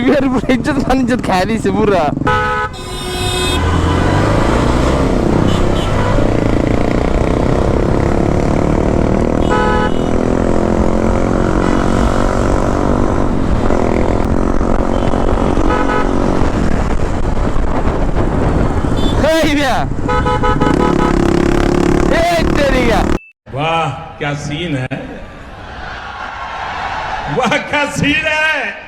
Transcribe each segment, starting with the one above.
बीवी पूरा इज़्ज़त मान इज़्ज़त खा दी से पूरा वाह, क्या सीन है? वाह, क्या सीन है?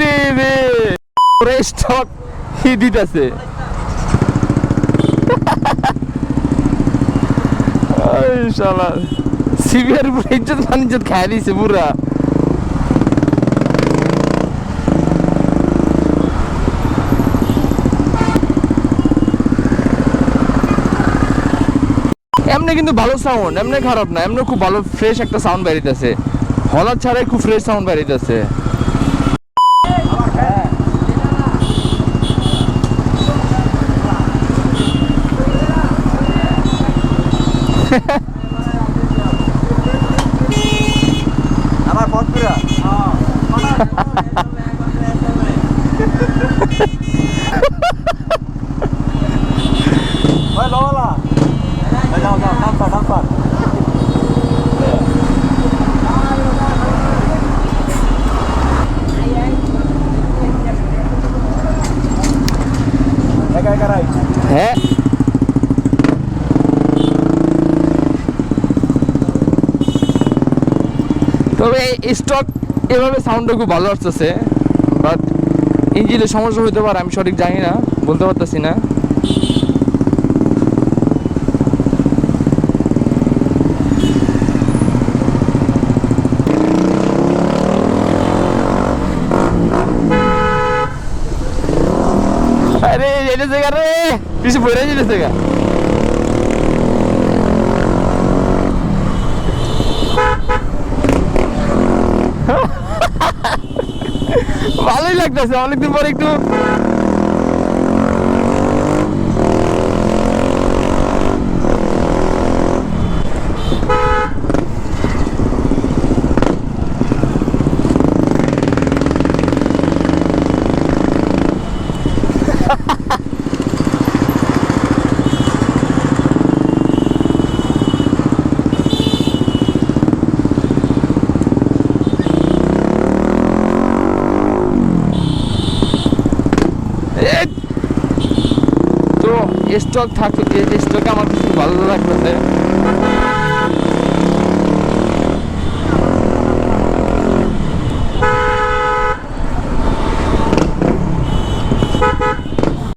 রে রে পুরো স্টক হি দিতেছে। শালা। সিবিআর পুরো ইজ্জত মানিজ্জত খাই দিছে পুরা। এমনি কিন্তু ভালো সাউন্ড এমনি খারাপ না এমনি খুব ভালো ফ্রেশ একটা সাউন্ড বেরিতেছে। হলার ছাড়াই খুব ফ্রেশ সাউন্ড বেরিতেছে। আমার পথপুরা ওই বাবালা একা হ্যাঁ তবে স্টক এভাবে সাউন্ডটা খুব ভালো আসতেছে বাট ইঞ্জিনের সমস্যা হইতে পারে, আমি সঠিক জানি না, বলতে পারতেছি না। আরে যেতে জায়গা রে। কিছু বইরা যেতে জায়গা। ভালোই লাগতেছে অনেকদিন পর একটু তো স্টক থাকে স্টকে আমার কিছু ভালো লাগতেছে।